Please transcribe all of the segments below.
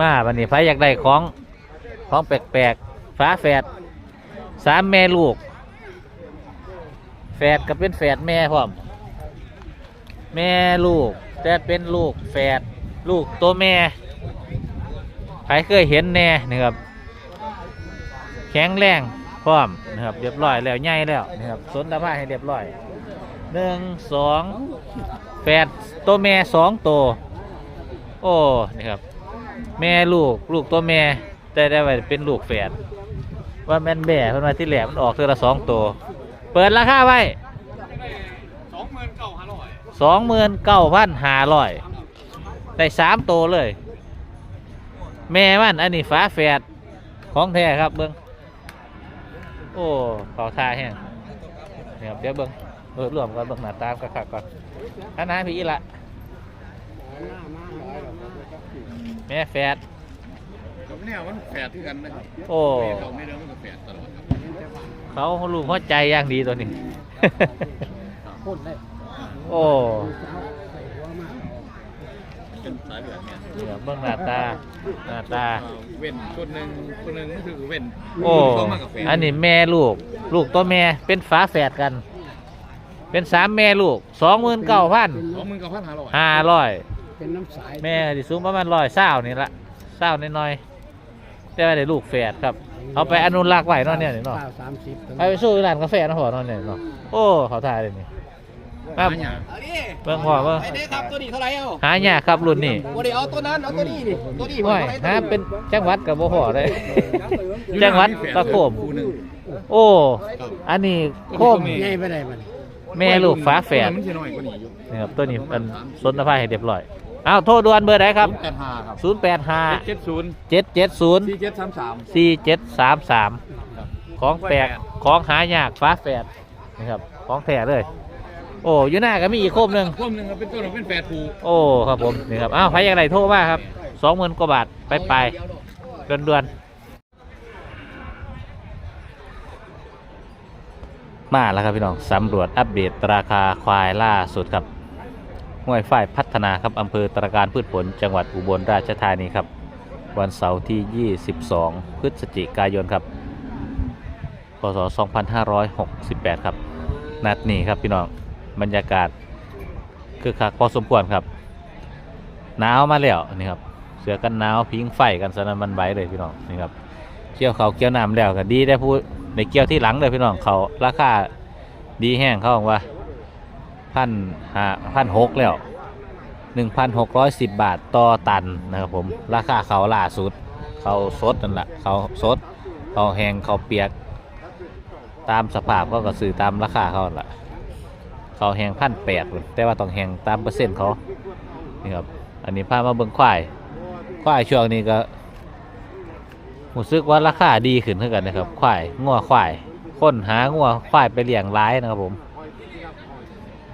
มาวันนี้ไฟอยากได้ของของแปลกๆฝาแฝดสามแม่ลูก แฝดก็เป็นแฝดแม่พร้อม แม่ลูก แต่เป็นลูกแฝดลูกตัวแม่ใครเคยเห็นแน่นะครับแข็งแรงพร้อมนะครับเรียบร้อยแล้วใหญ่แล้วนะครับสนตาผ้าให้เรียบร้อยหนึ่งสองแฝดตัวแม่สองตัวโอ้นี่ครับ แม่ลูกลูกตัวแม่แต่ได้ไว้เป็นลูกแฝดว่าแม่นแบ่เพิ่นมาที่แหลมมันออกเทือละสองตัวเปิดราคาไว้สองหมื่นเก้าห้าร้อยสองหมื่นเก้าพันห้าร้อยได้สามตัวเลย แม่มันอันนี้ฝาแฝดของแท้ครับเบิ้งโอ้เขาทาแห้งนี่ครับเดี๋ยวเบิ้งเออรวมกันเบิ้งหน้าตามกันก่อนอันนั้นพี่อีละ แม่แฝดกับเนี่ยมันแฝดที่กันนะครับโอ้แม่เขาไม่เดิมมันก็แฝดตลอดครับเขาลูกหัวใจอย่างดีตัวนี้พ่นได้โอ้เป็นสายแบบเนี่ยเดี๋ยวเบิ้งหน้าตาหน้าตาเอ่อเว้นคนหนึ่งคนหนึ่งก็คือเว้นโอ้เขามากับแฝดอันนี้แม่ลูก ลูกตัวแม่เป็นฝาแฝดกัน เป็นสามแม่ลูกสองหมื่นเก้าพันสองหมื่นเก้าพันห้าร้อยห้าร้อย เป็นน้ำสายแม่ที่สูงประมาณร้อยเศร้านี่ละเศร้าน้อยๆแต่ว่าได้ลูกแฝดครับ เอาไปอนุรักษ์ไว้เนาะเนี่ยนี่เนาะเก้าสามสิบไปไปสู้ร้านกาแฟเนาะพ่อเนาะเนี่ยเนาะ โอ้เขาทายเลยนี่ครับหาอย่างเบิ่งพ่อเบิ่งไอ้เด้ครับตัวนี้เท่าไหร่เอาหายากครับรุ่นนี้บ่ได้เอาตัวนั้นเอาตัวนี้นี่ตัวนี้โอ้ยท่าหาไหร่เป็นจังหวัดกับบ่พอเลยอยู่จังหวัดมีแฝตะโขม คู่หนึ่งโอ้ อันนี้โคมใหญ่ไปได้มันแม่ลูกฝาแฝดมันจะน้อยกว่านี้อยู่ นี่ครับตัวนี้เป็นสนตะไคร้ให้เรียบร้อย อ้าวโทษด่วนเบอร์ไหนครับ แปดห้าครับ085เจ็ดศูนย์770สี่เจ็ดสามสาม 4733 ของแปลกของหายากฟ้าแฝดนะครับของแท้เลย โอ้อยู่หน้าก็มีอีกโคมหนึ่ง พวกหนึ่งครับเป็นตัวหนึ่งเป็นแฝดผูโอ้ครับผมนี่ครับอ้าวใครอยากไรโทรมาครับสองหมื่นกว่าบาทไปไปด่วนด่วนๆมาแล้วครับพี่น้องสำรวจอัปเดตราคาควายล่าสุดครับ ห้วยฝ้ายพัฒนาครับอำเภอตระการพืชผลจังหวัดอุบลราชธานีครับ วันเสาร์ที่ 22 พฤศจิกายนครับพศ 2568 ครับ นัดนี้ครับพี่น้องบรรยากาศคือคักพอสมควรครับหนาวมาแล้วนี่ครับเสือกันหนาวพิงไฟกันสนันมันไหวเลยพี่น้องนี่ครับเกี่ยวเขาเกี่ยวน้ำแล้วก็ดีได้พูดในเกี่ยวที่หลังเลยพี่น้องเขาราคาดีแห้งเขาบอกว่า พันห้าพันหกแล้วหนึ่งพันหกร้อยสิบบาทต่อตันนะครับผมราคาเขาล่าสุด เขาสดนั่นแหละเขาสดเขาแห้งเขาเปียก ตามสภาพเขาก็ซื้อตามราคาเขานั่นละเขาแห้งพันแปดแต่ว่าต้องแห้งตามเปอร์เซ็นต์เขานี่ครับอันนี้พามาเบิ่งควายควายช่วงนี้ก็รู้สึกว่าราคาดีขึ้นเท่ากันนะครับควายงัวควายค้นหางัวควายไปเลี้ยงร้ายนะครับผม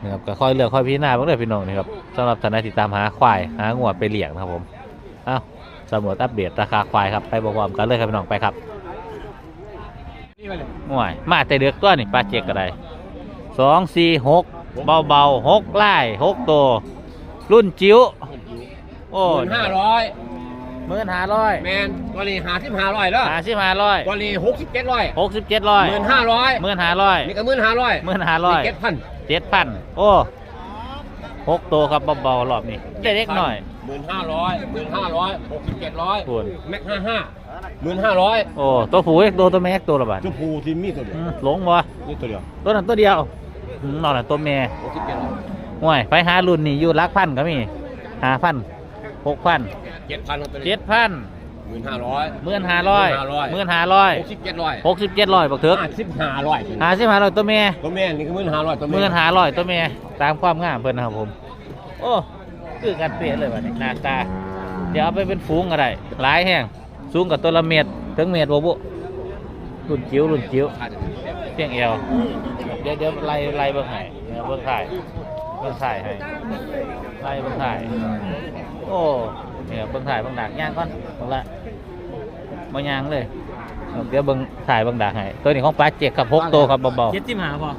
นะครับก็ค่อยเลือกค่อยพิจารณาเบ้างเลยพี่น้องนะครับสำหรับท่านใดที่ตามหาควายหางัวไปเลี้ยงนะครับผมเอ้าสำรวจอัปเดตราคาควายครับไปบอกความกันเลยครับพี่น้องไปครับนี่ไปเลยห่วยมาแต่เดือกตัวนี่ปลาเจกก็ได้สองสี่หกเบาเบาๆหกไล่หกตัวรุ่นจิ๋วโอ้หมื่นห้าร้อยหมื่นห้าร้อยแมนตัวนี้หาสิบห้าร้อยแล้วหาสิบห้าร้อยตัวนี้หกสิบเจ็ดร้อยหกสิบเจ็ดร้อยหมื่นห้าร้อยหมื่นห้าร้อยนี่ก็หมื่นห้าร้อยหมื่นห้าร้อยเจ็ดพัน เจ็ดพันโอ้หกตัวครับเบาๆรอบนี้ได้เล็กหน่อยหมื่นห้าร้อยหมื่นห้าร้อยหกสิบเจ็ดร้อยคุณแม็กห้าห้าหมื่นห้าร้อยโอ้ตัวผู้เอกตัวตัวแม่เอกตัวละบาทชมพูที่มีตัวเดียวอืมหลงบ่นี่ตัวเดียวตัวนั้นตัวเดียวอืมนอนน่ะตัวแม่หกสิบเจ็ดร้อยห่วยไปหารุ่นนี่อยู่หลักพันก็มีห้าพันหกพันเจ็ดพันตัวนี้เจ็ดพัน หมื่นห้าร้อย หมื่นห้าร้อย15,500 หมื่นห้าร้อยหกสิบเจ็ดร้อยหกสิบเจ็ดร้อยบักเถิกห้าสิบห้าร้อยหาสิบห้าร้อยตัวเมียตัวแม่นี่ก็หมื่นห้าร้อยตัวหแม่มื่นห้าร้อยตัวเมียตามความงามเพิ่นนะครับผม โอ้คือกันเปลี่ยนเลยวันนี้หน้าตา เดี๋ยวเอาไปเป็นฝูงก็ได้หลายแห้งสูงกับตัวละเมตรถึงเมตรบ่บุรุ่นจิ๋วรุ่นจิ๋ว เพียงเอวเดี๋ยวเดี๋ยวไล่ไล่เบิ่งให้เดี๋ยวเบิ่งถ่ายเบิ่งถ่ายให้ไล่เบิ่งถ่ายโอ้ เนี่ยเบิ่งถ่ายเบิ่งดักย่างก่อนเอาละบ่ย่างเลยเดี๋ยวเบิ่งถ่ายเบิ่งดักให้ตัวนี้ของปลาเจกครับหกตัวครับเบาเจ็ดสิบห้าพอ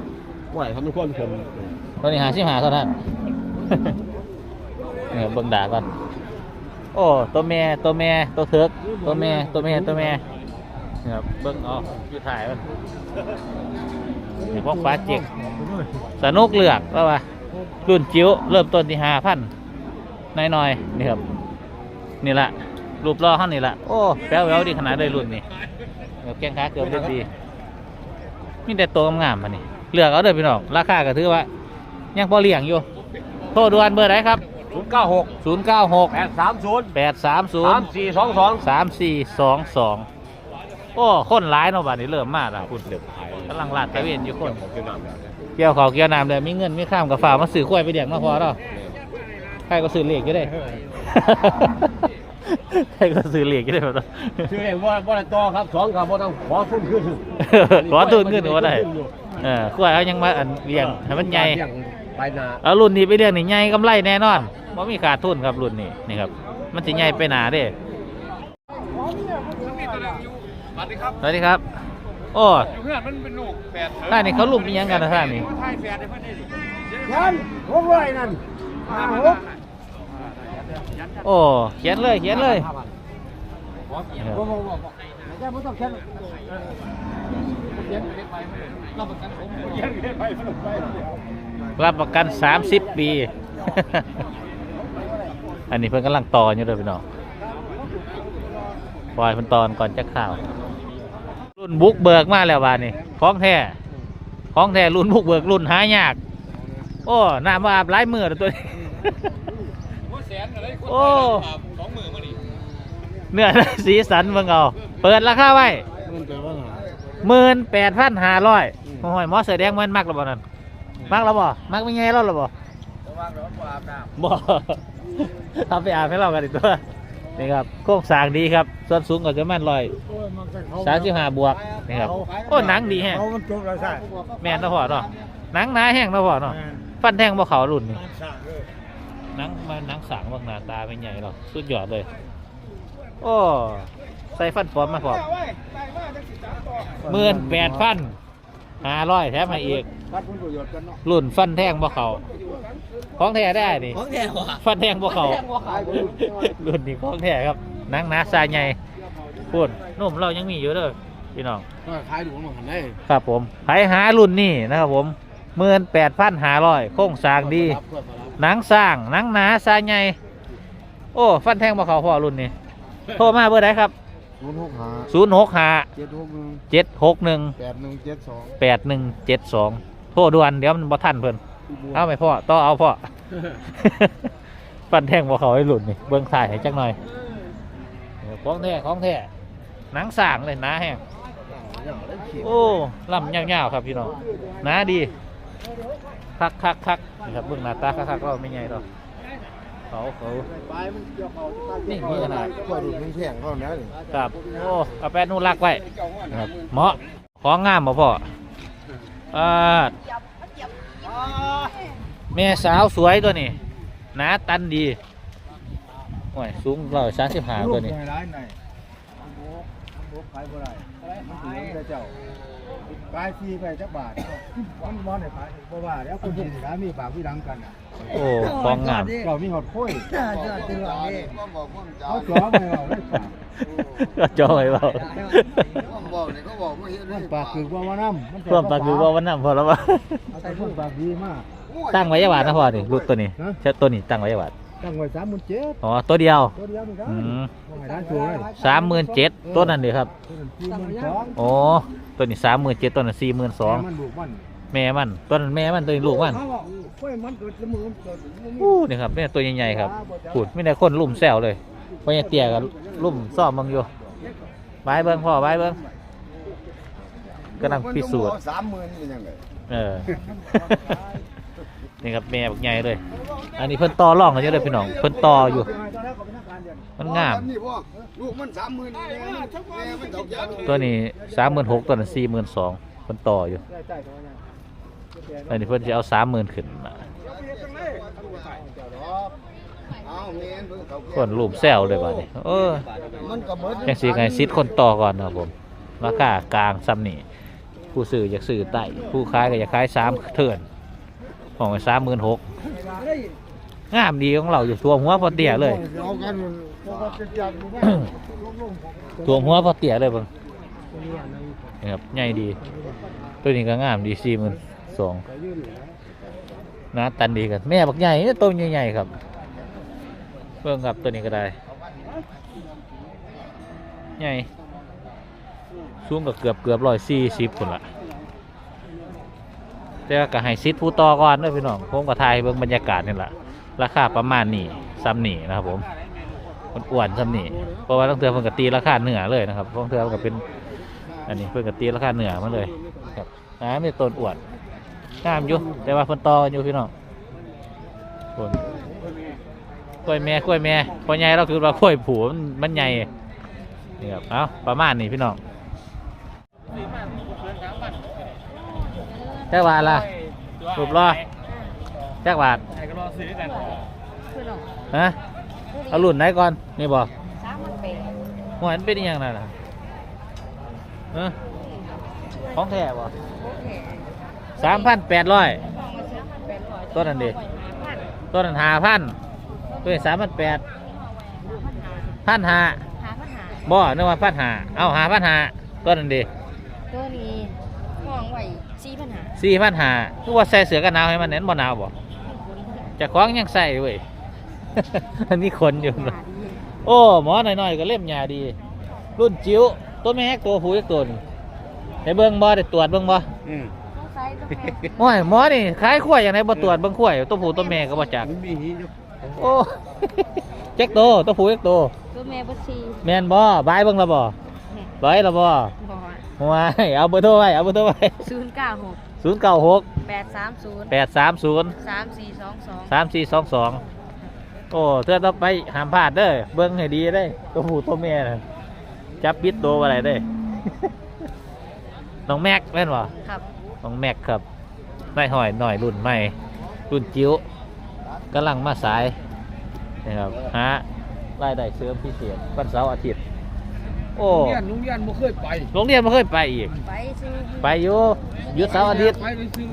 ไหวครับทุกคนผมๆตัวนี้หาสิบหาเท่านั้นเนี่ยเบิ่งดักก่อนโอ้ตัวแม่ตัวแม่ตัวเถิกตัวแม่ตัวแม่ตัวแม่นี่ครับเบิ้งเอ๋ออยู่ถ่ายมันนี่พวกฟ้าเจ็กสนุกเลือกแล้วว่ารุ่นจิ๋วเริ่มต้นที่ห้าพันน้อยๆนี่ครับ นี่ละรูปรอเขานี่ละโอ้แป๊วแววดีขนาดเลยรุ่นนี้เดี๋ยวแกงขาเกือบเรียบดีมีแต่ตัวงามๆมานี่เลือกเอาเด้อพี่น้องราคาก็ถือว่า ยังพอเลี้ยงอยู่โทรด่วนเบอร์ไหนครับศูนย์เก้าหก0 9 6แปดสามศูนย์8 3สาม0สี่สองสอง3 4 2 2 โอ้คนร้ายเนาะบัดนี้เริ่มมากแล้วคุณเดือดกำลังลาดตระเวนอยู่คนผมจะนำแล้วเกี่ยวเขาวเกี่ยวน้ำเลยมีเงินมีข้ามกับฝ่ากมาซื้อข้วยไปเลี้ยงมาพอเนาะ ใครก็ซื้อเหล็กก็ได้ ใครก็ซื้อเหล็กก็ได้แบบนั้นชื่อเองว่าว่าต่อครับสองครับว่าต้องขอทุนขึ้นขอทุนขึ้นก็ได้เออข้วยเอายังมาอันเลี้ยงให้มันใหญ่ไปนาเอารุ่นนี้ไปเลี้ยงนี่ใหญ่กำไรแน่นอนว่ามีขาดทุนครับรุ่นนี้นี่ครับ มันจะใหญ่ไปหนาเด้สวัสดีครับสวัสดีครับโอ้อยู่เพื่อนมันเป็นลูกแฝดท่านนี่เขาลุมมีหยังกันนะท่านนี่ไทยแฝดได้เพื่อนได้ดิยันหกร้อยนั่นห้าหก โอ้เขียนเลยเขียนเลยรับประกัน 30 ปี อันนี้เพิ่นกำลังต่ออยู่เลยพี่น้องปล่อยเพิ่นตอนก่อนจะข่าว รุ่นบุกเบิกมาแล้วบ้าดนี้ของแท้ของแท้รุ่นบุกเบิกรุ่นหายาก โอ้น้ำมาอาบหลายมือแล้วตัวนี้แสนอะไรคนโอ้สองหมื่นมาดิเนื้อสีสันเบิ่งเอา เปิดราคาไว้ มันแปลว่าหมื่นแปดพันห้าร้อยโอ้ยหมอเสือแดงมันมักแล้วบ่นั่นมักแล้วบ่มักไม่ไงแล้วหรอบ่บ่ทำไปอาบให้เรากันอีกตัวนี่ครับโค้งสร้างดีครับส่วนสูงก็จะมันลอยสามสิบห้าบวกนี่ครับโอ้หนังดีแฮะเขามันจบแล้วใช่แม่นเนาะพ่อเนาะหนังหนาแห้งเนาะพ่อเนาะ ฟันแทงบ่เขารุ่นนี่หนังมันหนังสางบางหน้าตาไม่ใหญ่หรอกสุดยอดเลย โอ้ใส่ฟันปลอมมาพร้อมหมื่นแปดพันห้าร้อยแถมมาอีกวัดผลประโยชน์กันเนาะรุ่นฟันแทงบ่เขาของแท้ได้นี่ของแท้ว่ะฟันแทงบ่เขารุ่นนี้ของแท้ครับหนังหนาซาใหญ่พูดนุ่มเรายังมีอยู่เด้อพี่น้องขายดูมันหันได้ครับผมไผหารุ่นนี้นะครับผม หมื่นแปดพันห้าร้อยโค้งสร้างดี หนังสร้างหนังหนาซาใหญ่โอ้ ฟันแทงบ่เขาพ่อรุ่นนี้โทรมาเบอร์ไหนครับศูนย์หกห้าศูนย์หกห้าเจ็ดหกหนึ่งเจ็ดหกหนึ่งแปดหนึ่งเจ็ดสองแปดหนึ่งเจ็ดสองโทรด่วนเดี๋ยวมันบ่ทันเพิ่นเอาไหมพ่อต่อเอาพ่อฟันแทงบ่เขาให้หลุดนี่เบื้องถ่ายให้จักหน่อยเออของแท้ของแท้หนังสร้างเลยหนาแห้งโอ้ลำยาวๆครับพี่น้องหนาดี คักคักคักนี่ครับเบื้องหน้าตาคักคักก็ไม่ใหญ่หรอกเขาเขานี่มีขนาดก็ดูแพงเขาเนี้ยครับโอ้เอาแปะนู่นลักไว้ครับเหมาะของงามบ่พ่ออ่าแม่สาวสวยตัวนี้หนาตันดีโอ้ยสูงร้อยสามสิบห้าตัวนี้ ลูกร้ายหน่อยลูกขายบ่ได้มันถึงเจ้าขายฟรีไปจักบาทมันบ่ได้ขายบ่ว่าแล้วคนที่ร้านมีปากมีดังกันอะโอ้ของงาม เรามีหอดค่อยจ้าจ้าตึงหลังนี่เขาจ้อไปเราได้ปากก็จอยเปล่าบอกเนี่ยเขาบอกไม่เห็นมันปากคือว่าว่าน้ำมันเพิ่มปากคือว่าวันนั้นพอแล้ววะเอาไปเพิ่มปากดีมากตั้งไว้ยาบาทนะพ่อนี่รุ่นตัวนี้ฮะเช่ตัวนี้ตั้งไว้ยาบาท ตั้งไว้สามหมื่นเจ็ดอ๋อตัวเดียวตัวเดียวนี่ครับอืมว่าให้ร้านถูกเลยสามหมื่นเจ็ดตัวนั้นเลยครับตัวนั้นสี่หมื่นสองโอ้ตัวนี้สามหมื่นเจ็ดตัวนั้นสี่หมื่นสองมันลูกมันแม่มันตัวนั้นแม่มันตัวนี้ลูกมันเขาบอกกล้วยมันเกิดละมือมันเกิดอู้นี่ครับเนี่ยตัวใหญ่ๆครับพูดไม่ได้คนลุ่มแซวเลยเพราะยังเตี้ยกับลุ่มซ่อมมึงอยู่บายเบิ้งพ่อบายเบิ้งกำลังพิสูจน์ สามหมื่นเป็นยังไง เออ นี่ครับแม่บักใหญ่เลย อันนี้เพิ่นต่อร่องกันเยอะเลยพี่น้อง เพิ่นต่ออยู่ มันงาม ลูกมันสามหมื่นตัวนี้สามหมื่นหกตัวนั้นสี่หมื่นสองเพิ่นต่ออยู่ อันนี้เพิ่นจะเอาสามหมื่นขึ้นมาเอาเมนเพิ่งเขาคนรูปแซวเลยบ้านี้เออมันก็เบิดยังสีไงซิดคนต่อก่อนนะผมราคากลางซ้ำนี่ผู้ซื้ออยากซื้อไต่ผู้ขายก็อยากขายสามเทิร์น ของสามหมื่นหกงามดีของเราอยู่ตัวหัวพอเตี้ยเลยเอากันเพราะว่าเป็นยาดูว่าลงๆตัวหัวพอเตี้ยเลยเบิ่งนี่ครับใหญ่ดี ตัวนี้ก็งามดีสี่หมื่นสองนะตันดีกันแม่บักใหญ่เนี่ยตัวใหญ่ๆครับเบิ่งครับตัวนี้ก็ได้ใหญ่สูงก็เกือบเกือบร้อยสี่สิบคนละ แต่ว่าก็ให้ซิดผู้ต่อก่อนเด้วยพี่น้องผมก็ถ่ายเบิ่งบรรยากาศนี่แหละราคาประมาณนี้ซ้ำนี่นะครับผมมันอ้วนซ้ำนี่เพราะว่าต้องเทือเพิ่นกตีราคาเหนือเลยนะครับต้องเทือมันก็เป็นอันนี้เพิ่นกตีราคาเหนือมาเลยครับน้ำมีต้นอ้วดงามอยู่แต่ว่าเพิ่นต่อกันอยู่พี่น้องคนกล้วยแม่กล้วยแม่พอใหญ่เราคือว่ากล้วยผูมันมันใหญ่นี่ครับเอาประมาณนี้พี่น้อง แจ้าบาทละ รูปรอ แจ้าบาทไอ้ก็รอซื้อกันฮะเอารุ่นไหนก่อนนี่บอกสามพันแปดหัวมันเป็นอหยังนั่นน่ะฮะของแท้บ่โอเคสามพันแปดร้อยห้องละสามพันแปดร้อยต้นนั้นดิพันต้นนั้นหาพันตัวนี้สามพันแปดพันหาพันหาหาพันหาบ่นึกว่าพันหาเอาหาพันหาต้นนั้นดิตัวนี้ห้องไว้ สี่พันหาสี่พันหาคือว่าใส่เสือกันหนาวให้มันเน้นบ่หนาวบ่เจะคล้าของยังใส่เว้ย อันนี้คนอยู่หาเนอะดีโอ้หมอหน่อยๆก็เล่มยาดี รุ่นจิ๋วตัวแม่ตัวผู้อีกตัวหนึงได้เบิ่งบ่ได้ตรวจเบิ่งบ่อืมต้องใส่ตัวแม่โอ้ยหมอนี่ขายขั้วอย่างไรบ่ตรวจเบิ่งขั้วตัวผู้ตัวแม่ก็บ่จักมันมีหีอยู่โอ้เจ๊กโตตัวผู้เจ๊กโตตัวแม่บ่สี่แม่นบ่บายเบิ่งและบ่บายและบ่บ่ หัวายเอาเบอร์โทรไว้เอาเบอร์โทรไว้ศูนย์เก้าหกศูนย์เก้าหกแปดสามศูนย์แปดสามศูนย์สามสี่สองสองสามสี่สองสองโอ้เธอต้องไปห้ามพลาดเด้อเบิ่งให้ดีเด้อตัวผู้ตัวแม่น่ะจับปิดโตวอะไรเด้อน้องแม็กแม่นบ่ครับน้องแม็กครับนายหอยหน่อยรุ่นใหม่ รุ่นจิ๋วกำลังมาสายนะครับหารายได้เสริมพิเศษวันเสาร์อาทิตย์ โอ้เรียนโรงเรียนบ่เคยไปโรงเรียนไม่เคยไปอีก ไปซื้อไปอยู่หยุดเสาร์อาทิตย์ ไปไปซื้อ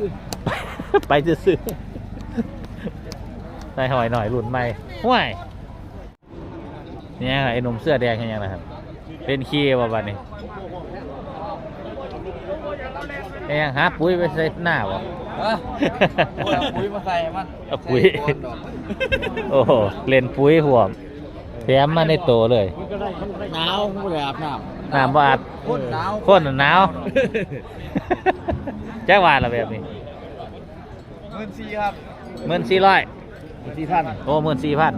ไปซื้อๆนายหอยหน่อยรุ่นใหม่ห่วยเนี่ยไอ้หนุ่มเสื้อแดงเห็นยังนะครับ เป็นขี้บ่บัดนี้เอ้ยงหาปุ๋ยไปใส่หน้าบ่ฮะปุ๋ยมาใส่มันเอาปุ๋ย โอ้โหเล่นปุ๋ยห่วม แถมมาในโตเลยหนาวบ่ได้อาบน้ำน้ำบ่อาบคนหนาวคนน่ะหนาวแจ้งว่าละแบบนี้เงินซีครับหมื่นสี่ร้อยสี่พันโอ้หมื่นสี่พัน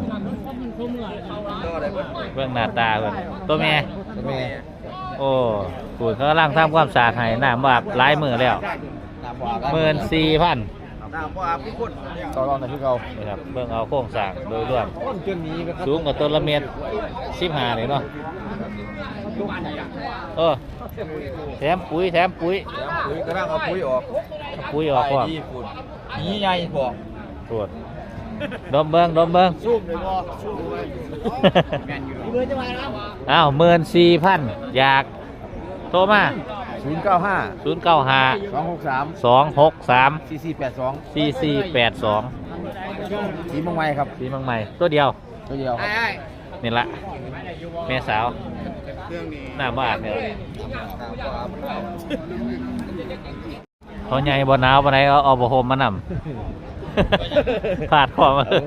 ก็ได้เบิดเบื้องหน้าตาเพิ่นตัวแม่แม่โอ้ปุ๋ยเขากำลังทำความสะอาดให้น้ำบ่อาบหลายมือแล้วน้ำบ่อาบหมื่นสี่พัน น้ำบ่อาบทุกคนต่อรองแต่คือเก่านะครับเบื้องเอาโครงสร้างโดยรวมคนจนนี้นะครับสูงกว่าต้นละเมตรสิบห้าเลยเนาะเออแถมปุ๋ยแถมปุ๋ยปุ๋ยกำลังเอาปุ๋ยออกปุ๋ยออกก่อนญี่ปุ่นนี่ใหญ่พอตรวจดมเบิ้งดมเบิ้งซุ่มเลยบ่ซุ่มเลยแม่นอยู่เลยจะมาแล้วอ้าวหมื่นสี่พันอยากโทรมา ศูนย์เก้าห้าศูนย์เก้าห้าสองหกสามสองหกสามสี่สี่แปดสองสี่สี่แปดสองสีมังไมครับสีมังใหม่ตัวเดียว ตัวเดียวครับนี่ละแม่สาวหน้าบ้านเนี่ยเขาใหญ่บ่หนาวบ่ไหนเอาเอาบ่โฮมมานำขาดคอมาเลย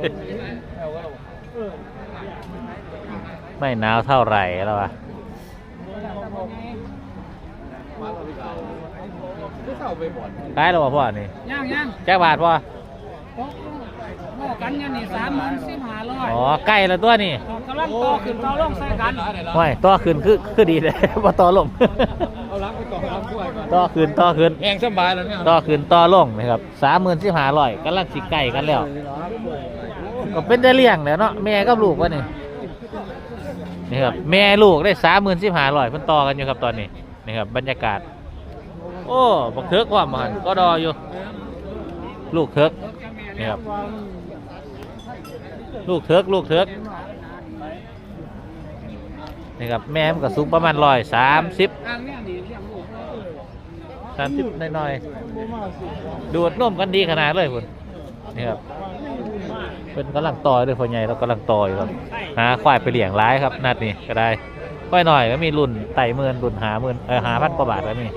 ไม่หนาวเท่าไหร่แล้ววะ ขายแล้วบ่พ่อนี่ย่างย่างแจ้บาทพ่อโม่กันอยันนี่สามหมื่นสิบห้าร้อยอ๋อใกล้แล้วตัวนี่กำลังต่อขึ้นต่อลงใส่กันห้อยต่อขึ้นคือคือดีเลย บ่ต่อลง เอาล้างไปต่อล้างด้วยก่อนต่อขึ้นต่อขึ้นแองสบายแล้วเนี่ยต่อขึ้นต่อลงนะครับสามหมื่นสิบห้าร้อยกำลังสิใกล้กันแล้ว ก็เป็นได้เลี้ยงแล้วเนาะแม่กับลูกวะนี่นี่ครับแม่ลูกได้สามหมื่นสิบห้าร้อยเพิ่นต่อกันอยู่ครับตอนนี้นี่ครับบรรยากาศ โอ้บักเทิกความันก็ดออยู่ ลูกเทิกนี่ครับลูกเทิกลูกเทิกนี่ครับแม่มันก็สูงประมาณร้อยสามสิบสามสิบน้อยๆดูดน่มกันดีขนาดเลยคุณนี่ครับเป็นกำลังต่อด้วยพ่อใหญ่เรากำลังต่อยครับหาควายไปเลี้ยงร้ายครับนัดนี้ก็ได้ควายหน่อยก็มีรุ่นไต่หมื่นรุ่นหาหมื่นเออหาพันกว่าบาทแล้วนี่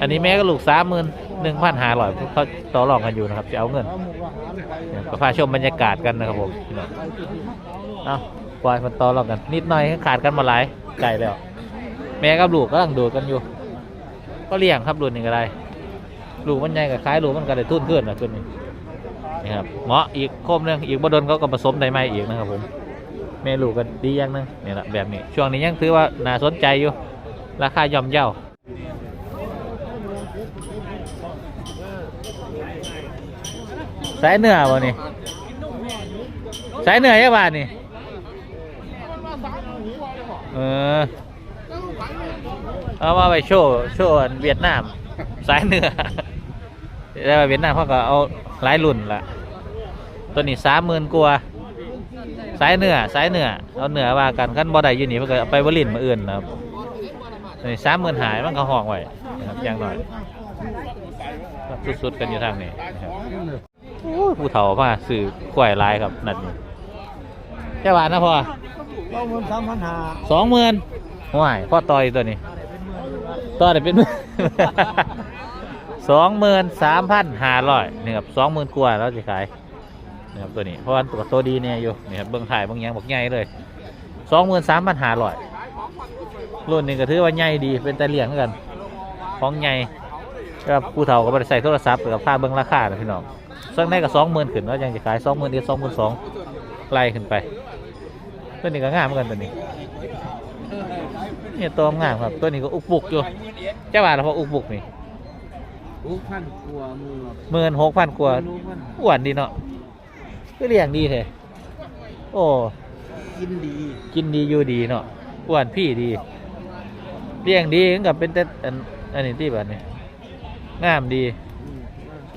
อันนี้แม่ก็ลูกสามหมื่นหนึ่งพันหาร้อยเขาต่อรองกันอยู่นะครับ จะเอาเงินก็พาชมบรรยากาศกันนะครับผมพี่น้องเอาปล่อยมันต่อรองกัน นิดหน่อยขาดกันมาหลายไก่แล้ว แม่กับลูกกำลังดูกันอยู่ ก็เลี้ยงครับรุ่นนี้ก็ได้ลูกมันใหญ่กับคล้ายลูกมันก็ได้ทุ่นขึ้นนะตัวนี้นี่ครับเหมาะอีกโคมนึงอีกบดนเขาก็ผสมได้ไหมอีกนะครับผมแม่ลูกก็ดีอย่างหนึงนี่แหละแบบนี้ ช่วงนี้ยังถือว่าน่าสนใจอยู่ ราคาย่อมเยา สายเหนือวะนี่สายเหนือยังบ้านนี่เออเอามาไปโชว์โชว์เวียดนามสายเหนือแต่ว่าเวียดนามเขาก็เอาหลายรุ่นละตัวนี้สามหมื่นกว่าสายเหนือสายเหนือเอาเหนือว่ากันขั้นบ่ได้อยืนนี่เพื่อไปบรินมาอื่นนะครับตัวนี้สามหมื่นหายมันก็ห้องไว้นะครับอย่างหน่อยสุดๆกันอยู่ทางนี้นะครับ ผู้เฒ่ามาสื่อกล้วยลายครับนั่นนี่แค่บาทนะพ่อเราเงินสามพันห้าสองหมื่นห่วยพ่อต่อยตัวนี้ต่อได้เป็นสองหมื่นสามพันห้าร้อยนี่ครับสองหมื่นกว่าแล้วจะขายนี่ครับตัวนี้เพราะว่าตัวตัวดีเนี่ยอยู่นี่ครับเบื้องถ่ายเบื้องหยังบอกใหญ่เลยสองหมื่นสามพันห้าร้อยรุ่นนี้ก็ถือว่าใหญ่ดีเป็นแต่เลี้ยงเหมือนกันของใหญ่ครับผู้เฒ่าก็ไปใส่โทรศัพท์หรือกับผ้าเบื้องราคานะพี่น้อง ซึ่งในก็สองหมื่นขึ้นแล้วยังจะขายสองหมื่นเดียวสองหมื่นสองไล่ขึ้นไปตัวนี้ก็งามเหมือนกันตัวนี้เนี่ยตัวงามครับตัวนี้ก็อุกบุกอยู่เจ้าบ่าวเราพออุกบุกนี่อู้พันกวมือหมื่นหกพันกว่าอ้วนดีเนาะก็เลี้ยงดีแท้โอ้กินดีกินดีอยู่ดีเนาะอ้วนพี่ดีเลี้ยงดีเหมือนกับเป็นแต่อันนี้ที่แบบนี้งามดี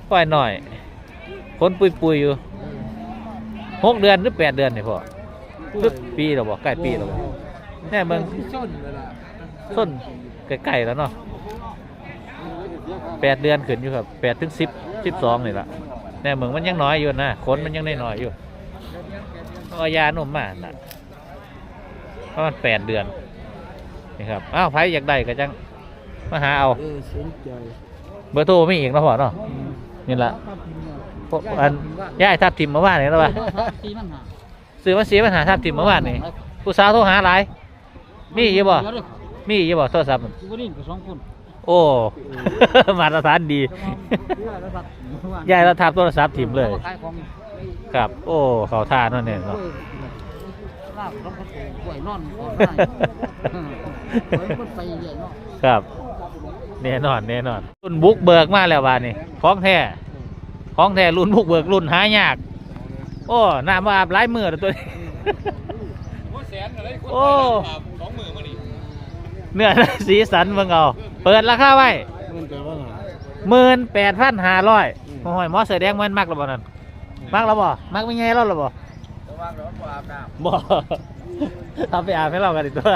ปล่อยหน่อย คนปุยปุยๆอยู่หกเดือนหรือแปดเดือนนี่พ่อหรือปีเราบอกใกล้ปีเราบอกแน่เมืองส้นเวลาส้นใกล้ๆแล้วเนาะแปดเดือนขึ้นอยู่ครับแปดถึงสิบสิบสองนี่ละแน่เมืองมันยังน้อยอยู่นะขนมันยังน้อยๆอยู่เอายาหนุ่มมาน่ะประมาณแปดเดือนนี่ครับอ้าวไผอยากได้ก็จังมาหาเอาเออสนใจเบอร์โทรไม่อีกนะพ่อเนาะนี่ละ พวกอันย่ายทับทิมมาว่านี่แล้ววะสีมันหาซื้อมาเสียปัญหาทับทิมมาว่านี่ผู้สาวโทรหาหลายมีอยู่บ่เดี๋ยวเดี๋ยวมีอยู่บ่โทรศัพท์มันกูนี่กับสองคนโอ้ มาตรฐานดียายเราทับโทรศัพท์ถิ่มเลยขายของครับ โอ้เขาท่านั่นเนี่ยเนาะลาบต้องกระโถนกล้วยนอนก่อนได้ไว้คนไปใหญ่เนาะครับแน่นอนแน่นอนรุ่นบุกเบิกมาแล้วบานนี้ของแท้ ของแท้รุ่นบุกเบิกรุ่นหายากโอ้น้ำมาอาบหลายมือแล้วตัวนี้ โอ้เนื้อสีสันเบิ่งเอาเปิดราคาไว้เงินแต่ว่าหาหมื่นแปดพันห้าร้อยโอ้ยหมอเสือแดงมันมักแล้วบ่นั่นมักแล้วบ่มักไม่ไงแล้วหรอบ่ว่างเดี๋ยวมันอาบน้บ่ เอาไปอาบให้เรากันอีกตัว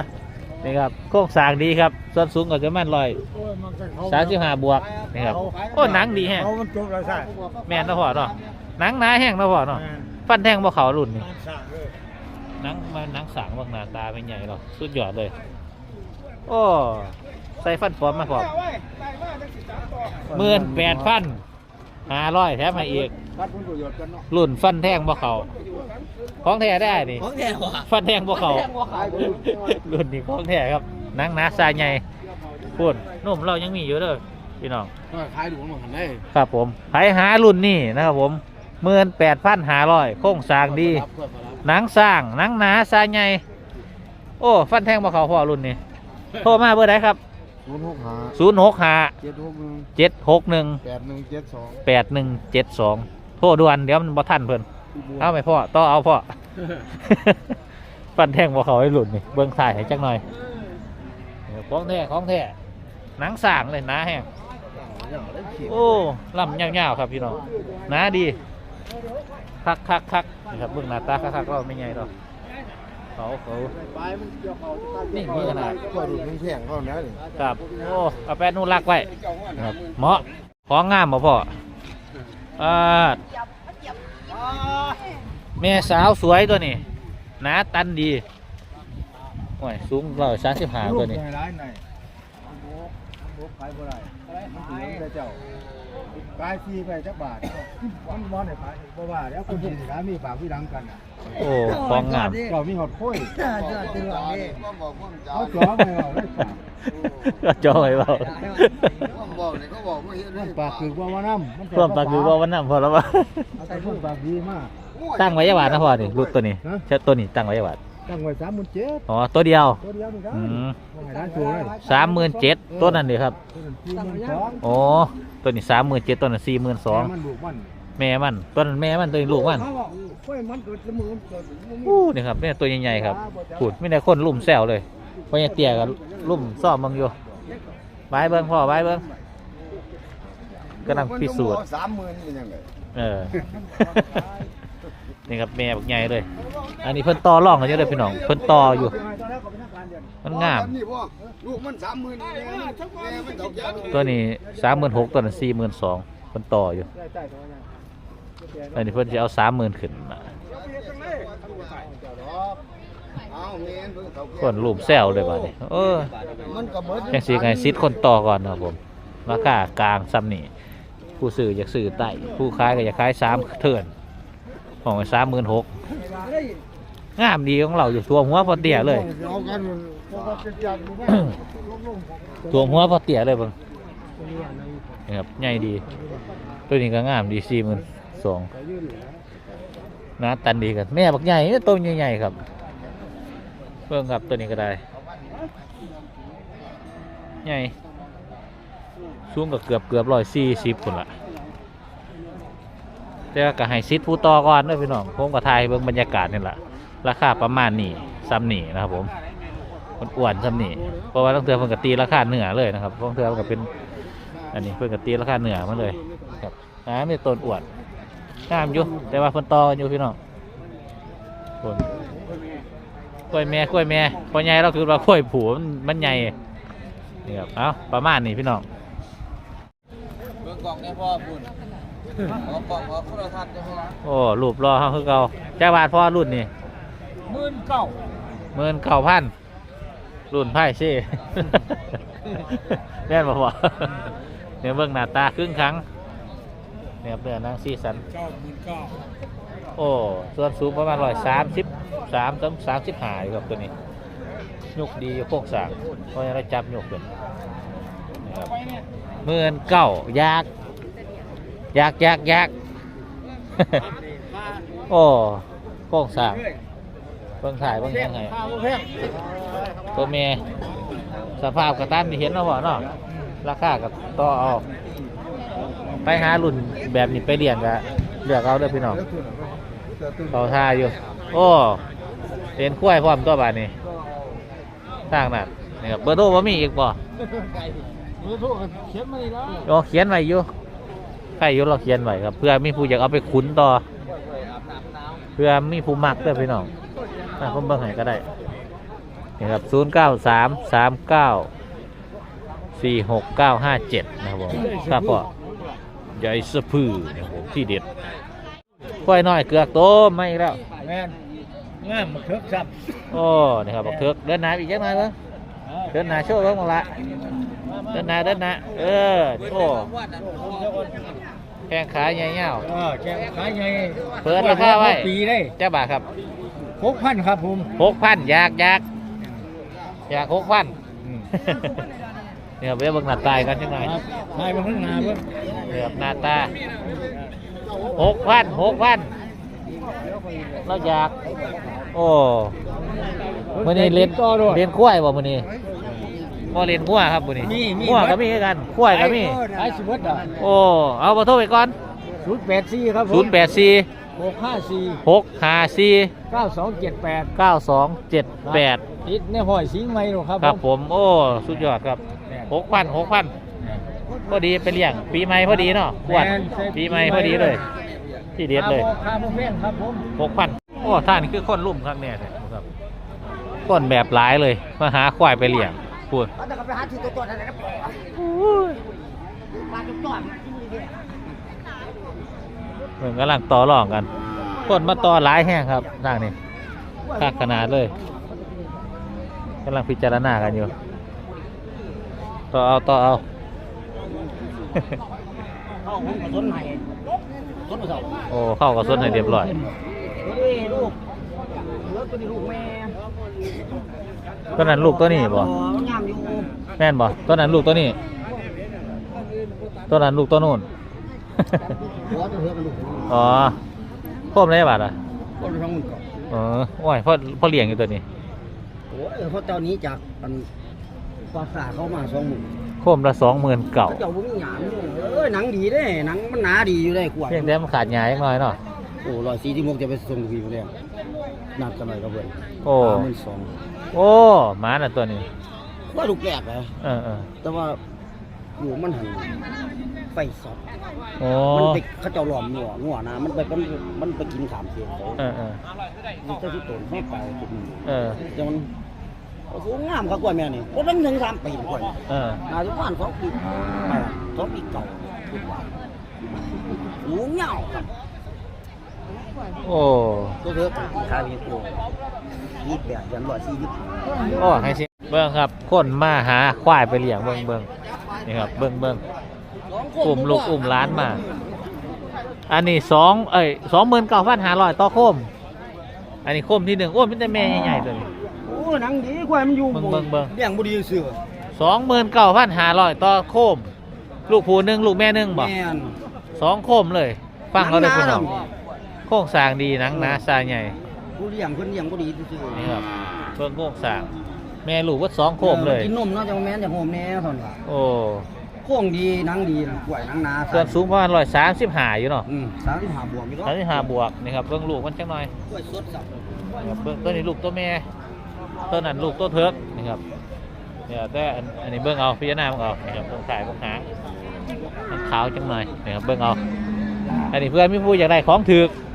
นี่ครับโครงสร้างดีครับส่วนสูงก็จะมันร้อยสามสิบห้าบวกนี่ครับโอ้หนังดีแฮงเขามันจบแล้วใช่แม่นเนาะพ่อเนาะหนังหนาแห้งเนาะพ่อเนาะฟันแทงบ่เขารุ่นนี่สั่งเลยหนังมันหนังสางบางหน้าตาเป็นใหญ่หรอกสุดยอดเลย โอ้ใส่ฟันปลอมมาพร้อมหมื่นแปดพันห้าร้อยแถมให้อีก วัดผลประโยชน์กันเนาะรุ่นฟันแทงบ่เขาของแท้ได้นี่ำของแท้ว่ะฟันแทงบ่เขารุ่นนี้ของแท้ครับหนังหนาซาใหญ่พูดนุ่มเรายังมีอยู่เด้อพี่น้องขายดูมันหันได้ครับผมไผหารุ่นนี้นะครับผมหมื่นแปดพันห้าร้อยโค้งสร้างดีรับเพื่อนมารับหนังสร้างหนังหนาซาใหญ่โอ้ฟันแทงบ่เขาพอรุ่นนี้โทรมาเบอร์ไหนครับศูนย์หกห้าศูนย์หกห้าเจ็ดหกหนึ่งเจ็ดหกหนึ่งแปดหนึ่งเจ็ดสองแปดหนึ่งเจ็ดสองโทรด่วนเดี๋ยวมันบ่ทันเพิ่นเอาไหมพ่อต่อเอาพ่อฟันแทงบ่เขาให้หลุดนี่เบื้องถ่ายให้จักหน่อยเออของแท้ของแท้หนังสร้างเลยหนาแห้งโอ้ลำยาวๆครับพี่น้องหนาดีคักคักคักนี่ครับเบื้องหน้าตาคักคักก็ไม่ใหญ่หรอกเขาเขาปลายมันเกี่ยวเขาจะนี่มีขนาดก็ดูแพงๆเขาเนี้ยนี่ครับโอ้เอาแปะนูนรักไว้ครับเหมาะของงามบ่พ่อ อ่าแม่สาวสวยตัวนี้หนาตันดีโอ้ยสูงร้อยสามสิบห้าตัวนี้ใหญ่ร้ายในลูกขายบ่ได้มันสิเหลือแต่เจ้า กายซีไปจักบาทมันมอนให้ขายบ่ว่าแล้วคนที่ร้านมีฝากพี่ดังกันน่ะโอ้ฟองงามเจ้ามีหอดโค้ยจ้าติดหลังนี่ก็บอกว่าจ้าเขาจ่อไปเอาได้ฝากก็จอยเปล่าผมบอกเลยเขาบอกว่าเฮ็ดมันปากคือว่าว่าน้ำมันเพิ่มปากคือว่าวันนั้นพอแล้วว่าเอาใส่เพิ่มปากดีมากตั้งไว้ยาบาทนะพ่อนี่ลูกตัวนี้ฮะเช่ตัวนี้ตั้งไว้ยาบาท ตั้งไว้สามหมื่นเจ็ดอ๋อตัวเดียวตัวเดียวนี่ครับอืมว่าไงร้านถูกเลยสามหมื่นเจ็ดตัวนั้นเลยครับตัวนั้นสี่หมื่นสองโอ้ตัวนี้สามหมื่นเจ็ดตัวนั้นสี่หมื่นสองมันลูกมันแม่มันตัวนั้นแม่มันตัวนี้ลูกมันเขาบอกกล้วยมันเกิดละมือเกิดอู้นี่ครับเนี่ยตัวใหญ่ๆครับพูดไม่ได้คนลุ่มแซวเลยเพราะยังเตี้ยกับลุ่มซ่อมมึงอยู่บายเบิ้งพ่อบายเบิ้งกำลังพิสูจน์สามหมื่นเป็นยังไงเออ นี่ครับแม่บักใหญ่เลย อันนี้เพิ่นต่อร่องกันอยู่เลยพี่น้อง เพิ่นต่ออยู่ มันงาม ลูกมันสามหมื่นตัวนี้สามหมื่นหกตัวนั้นสี่หมื่นสองเพิ่นต่ออยู่ อันนี้เพิ่นจะเอาสามหมื่นขึ้นมาคนรูปแซวเลยบ้านี้เออมันก็เบิดจังสีไงซิดคนต่อก่อนนะครับผมราคากลางซ้ำนี่ผู้ซื้ออยากซื้อใต้ผู้ขายก็อยากขายสามเถื่อน ของสามหมื่นหกงามดีของเราอยู่ตัวหัวพอเตี่ยเลยเอากันเพราะว่าเป็นจันทร์มันก็ตัวหัวพอเตี่ยเลยเบิ่งนี่ครับใหญ่ดี ตัวนี้ก็งามดีสี่หมื่นสองนะตันดีกันแม่บักใหญ่เนี่ยตัวใหญ่ๆครับเบิ่งครับตัวนี้ก็ได้ใหญ่สูงก็เกือบเกือบร้อยสี่สิบคนละ แต่ว่าก็ให้ซิดผู้ต่อก่อนเด้อพี่น้องผมก็ถ่ายเบิ่งบรรยากาศนี่แหละราคาประมาณนี้ซ้ำนี่นะครับผมมันอ้วนซ้ำนี่เพราะว่าต้องเทือเพิ่นกตีราคาเหนือเลยนะครับต้องเทือมันก็เป็นอันนี้เพิ่นกตีราคาเหนือมาเลยครับหาไม่ต้นอ้วนงามอยู่แต่ว่าเพิ่นต่อกันอยู่พี่น้องคนกล้วยแม่กล้วยแม่พอใหญ่เราคือว่ากล้วยผูมันมันใหญ่นี่ครับเอ้าประมาณนี้พี่น้องเบิ่งกล่องเนี่ยพ่อพุ่น เอากล่องเอาโทรทัศน์ได้พ่อโอ้รูปรอเฮาคือเก่าจ้าบาทพ่อรุ่นนี่หมื่นเก้าหมื่นเก้าพันรุ่นไพ่เช่แม่นบ่พ่อเนี่ยเบิ่งหน้าตาครึ่งครั้งเนี่ยครับเนื้อนางซีสัน เก้าหมื่นเก้าโอ้ ส่วนสูงประมาณร้อยสามสิบสามถึงสามสิบหายครับตัวนี้ยกดีอยู่โคกสร้างเพราะฉะนั้นจับยกเป็นนี่ครับหมื่นเก้ายาก ยากยากยากโอ้โคกสร้างเบิ่งถ่ายเบิ่งยังไงตัวเมียสภาพกระตันที่เห็นเนาะพ่อเนาะราคากับต่อเอาไปหารุ่นแบบนี้ไปเลี้ยงกะเลือกเอาเด้อพี่น้องเขาท่าอยู่ โอ้เรียนคุ้ยพร้อมตัวบาดนี้ทางนั้นนี่ครับเบอร์โทรว่ามีอีกบ่มือโทรเขียนมาอีกแล้วโอ้เขียนไว้อยู่ ใครอยู่เราเขียนไว้ครับ เพื่อมีผู้อยากเอาไปขุนต่อ เพื่อมีผู้มักเด้อพี่น้องถ้าผมเบิ่งให้ก็ได้นี่ครับ0 9 3 3 9 4 6 9 5 7นะครับผมครับพ่อใหญ่สะพือนะครับผมที่เด็ดควายน้อยเกือกโตมาอีกแล้ว แม่นงามมาเถิกซับโอ้นี่ครับบอกเถือกเดินหนาอีกจักหน่อยเบิ่งเดินหนาโชว์เบิ่งหมดละเดินหนาเดินหนาเออโอ้ แข้งขาใหญ่เงาเออแกขายไงเปิดราคาไว้ปีได้เจ้าบ่าวครับหกพันครับผมหกพันอยากอยากอยากหกพันนี่ครับเดี๋ยวเบิ่งหน้าตายกันจังหน่อยครับขายมาข้างหน้าเบิ่งนี่ครับหน้าตาหกพันหกพันเราอยาก โอ้มื่อนี้เล่นต่อด้วยเล่นกล้วยบ่มื่อนี้ บ่เล่นงัวครับมื่อนี้มีมี งัวก็มีคือกันกล้วยก็มีขายสิบวัดอะโอ้ เอาเบอร์โทรไปก่อน ศูนย์แปดสี่ครับผม0 8 4 หกห้าสี่6 5 4 เก้าสองเจ็ดแปด9 2 7 8 ติดในห้อยสิงไหมหรอครับครับผมผม โอ้ สุดยอดครับหกพันหกพันพอดีไปเลี้ยง ปีใหม่พอดีเนาะขวดปีใหม่พอดีเลย ที่เด็ดเลยค่าโมแพงครับผมหกพันโอ้ท่านนี่คือคนรุ่มข้างแน่เลยครับคนแบบหลายเลย มาหาควายไปเลี้ยง พูดแต่ก็ไปหาที่ตัวตัวนั่นแหละมาจุดจอดเหมือนกำลังต่อรองกัน คนมาต่อหลายแห้งครับทางนี้คักขนาดเลยกำลังพิจารณากันอยู่ ต่อเอาต่อเอาโอ้เข้ากับส้นให้เรียบร้อยเฮ้ยลูกเลือตัวนี้ลูกแม่ ตัวนั้นลูกตัวนี้บ่งามอยู่แม่นบ่ตัวนั้นลูกตัวนี้ตัวนั้นลูกตัวนู้นหัวตัวเหือกันลูกอ๋อโคมได้บาทอะคนละสองหมื่นก่อนเออโอ้ยพ่อพ่อเลี้ยงอยู่ตัวนี้โอ้ยเขาเจ้านี้จากอันภาษาเขามาสองหมื่นโคมละสองหมื่นเก่าเขาเจ้าบุ้งหยามอยู่เอ้ยหนังดีเด้หนังมันหนาดีอยู่ได้กว่าเพียงแต่มันขาดหยาเล็กน้อยเนาะ โอ้ร้อยสี่ที่มุกจะไปส่งวีอยู่แล้วนัดกันหน่อยกับเพื่อนโอ้ หมื่นสองโอ้หมาน่ะตัวนี้ ว่าลูกแรกเลยเออเออแต่ว่าอยู่มันหันไฟสดโอ้มันไปเขาเจ้าหลอมหัวหัวนะมันไปมันมันไปกินขามเสียงเขาเออเออมันจะที่ตนให้ไปจุดนี้เออเดี๋ยวมันโอ้โหงามครับกล้วยแม่นี่ก็เป็นถึงสามปีกล้วยเออนาจะผ่านสองปีสองปีเก่าคิดว่าหูเงาครับ โอ้ตัวเธอขายเป็นตัวยี่สิบแปดยันร้อยสี่สิบโอ้ให้สิเบิ่งครับคนมาหาควายไปเลี้ยงเบิ่งเบิ่งนี่ครับเบิ่งเบิ่งอุ้มลูกอุ้มหล้านมา อันนี้สองเอ้ยสองหมื่นเก้าพันห้าร้อยต่อโคม อันนี้โคมที่หนึ่งโอ้เป็นแต่แม่ใหญ่ๆตัวนี้โอ้หนังดีกล้วยมันอยู่เบิ่งเบิ่งเบิ่งเลี้ยงบุดีเสือสองหมื่นเก้าพันห้าร้อยต่อโคม ลูกผูหนึ่งลูกแม่หนึ่งบอกสองโคมเลย ฟังเขาเลยหพี่นาน้อง โค้งสร้างดีหนังหนาสร้างใหญ่ผู้เลี้ยงเพิ่นเลี้ยงบุดีเสือนี่ครับเบิ่งโค้งสร้าง แม่ลูกก็สองโคมเลยกินนมเนาะจังแม่นจะโฮมแน่เท่านั้นล่ะโอ้โค้งดีหนังดีนะกล้วยหนังหนาส่วนสูงประมาณร้อยสามสิบห้าอยู่เนาะอืมสามสิบห้าบวกอยู่สามสิบห้าบวกนี่ครับเบิ่งลูกมันจังหน่อยกล้วยสดสับนะครับเบิ่งตัวนี้ลูกตัวแม่ตัวนั้นลูกตัวเทิร์กนี่ครับเนี่ยแต่อันอันนี้เบิ่งเอาพิจารณาเบิ่งเอานี่ครับเบิ่งสายเบิ่งหางมันขาวจังหน่อยนี่ครับเบิ่งเอาอันนี้เพื่อนมีผู้อยากได้ของถือกจะแม่มันก็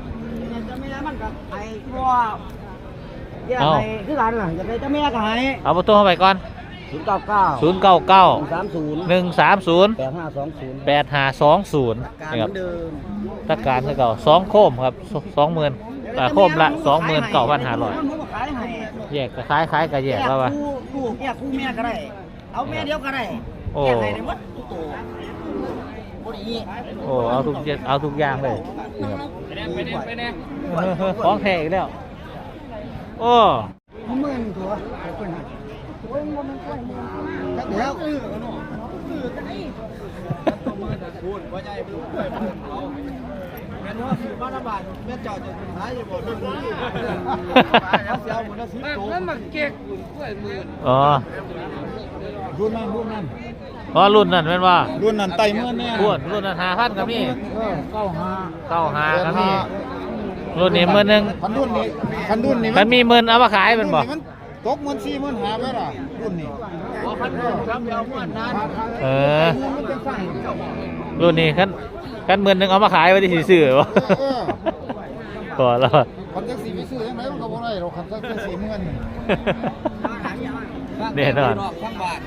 ไอ้เพราะว่าแยกเอ้าให้คือกันล่ะจะไปจะแม่ก็ให้เอาประตูเข้าไปก่อน ศูนย์เก้าเก้าศูนย์เก้าเก้าสามศูนย์หนึ่งสามศูนย์แปดห้าสองศูนย์แปดห้าสองศูนย์การนี่เหคมืรับอนเดิมถ้าการคือเก่าสองโคมครับสองหมื่นโคมละสองหมื่นเก้าพันห้าร้อยมันก็ขายให้แยกก็คล้ายคล้ายๆกับแยกแล้วว่าคู่ลูกแยกคู่แม่ก็ได้ เอาแม่เดียวก็ได้โอ้ แยกให้ได้หมดทุกตัวบ่ดี โอ้เอาทุกอย่างเอาทุกอย่างเลยนี่ครับไปแน่ไปแน่เออของแท้อีกแล้ว โอ้หมื่นตัวเดี๋ยวมันมาเก๊กกล้วยมืออ๋อรุ่นนั้นรุ่นนั้น อ๋อรุ่นนั้นเป็นว่ารุ่นนั้นไต่เมื่อเนี่ยรุ่นรุ่นนั้นหาพันกับนี่เออเก้าห้าเก้าหากับนี่รุ่นนี้หมื่นหนึ่งคันรุ่นนี้คันรุ่นนี้มันมีหมื่นเอามาขายเป็นบ่มันตกมันสี่มันหาไว้ล่ะรุ่นนี้เออรุ่นนี้คันคันหมื่นหนึ่งเอามาขายไว้ที่สีสื่อบ่เออก่อนแล้วคันจักสีไปซื้อยังไงมันก็บ่ได้หรอกคันจักสีเงิน แน่นอนข้างบ้าน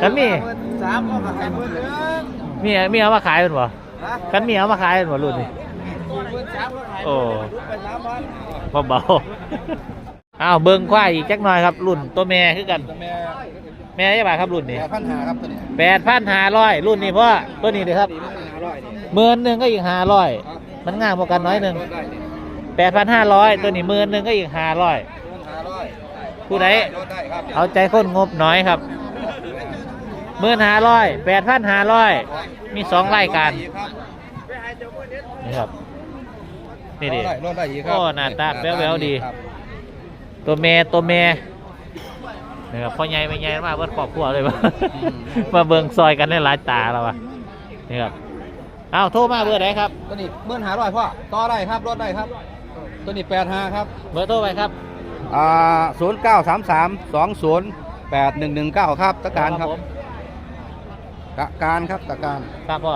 คันมีสามก็ขายเพิ่นเด้อมีมีเอามาขายเป็นบ่คันมีเอามาขายเป็นบ่รุ่นนี้เพิ่นสามก็ขายโอ้ไปสามพันเบาๆอ้าวเบิ่งควายอีกจักหน่อยครับ รุ่นตัวแม่คือกัน แม่แม่ยังไงครับรุ่นนี้แม่พันหาครับตัวนี้แปดพันห้าร้อยรุ่นนี้เพราะว่าตัวนี้เลยครับสี่พันห้าร้อยนี่หมื่นหนึ่งก็อีกห้าร้อยมันง่ายกว่ากันน้อยหนึ่งลดได้นี่แปดพันห้าร้อยตัวนี้หมื่นหนึ่งก็อีกห้าร้อยห้าร้อย ผู้ใดลดได้ครับเอาใจคนงบน้อยครับหมื่นห้าร้อยแปดพันห้าร้อยมีสองรายการครับนี่ครับนี่ดิลดได้ลดได้อีกครัโอ้หน้าตาแบ๊วๆดี ตัวแม่ตัวแม่นะครับพ่อใหญ่ไม่ใหญ่มากเบิดครอบครัวเลยมามาเบิ่งซอยกันในหลายตาแล้ววะนี่ครับเอาโทรมาเบอร์ไหนครับตัวนี้เมื่อหาร้อยพ่อต่อได้ครับลดได้ครับ ตัวนี้แปดห้าครับ เบอร์โทรไปครับ อ่าศูนย์เก้าสามสามสองศูนย์แปดหนึ่งหนึ่งเก้าครับตะการครับผม ตะการครับตะการ ครับพ่อ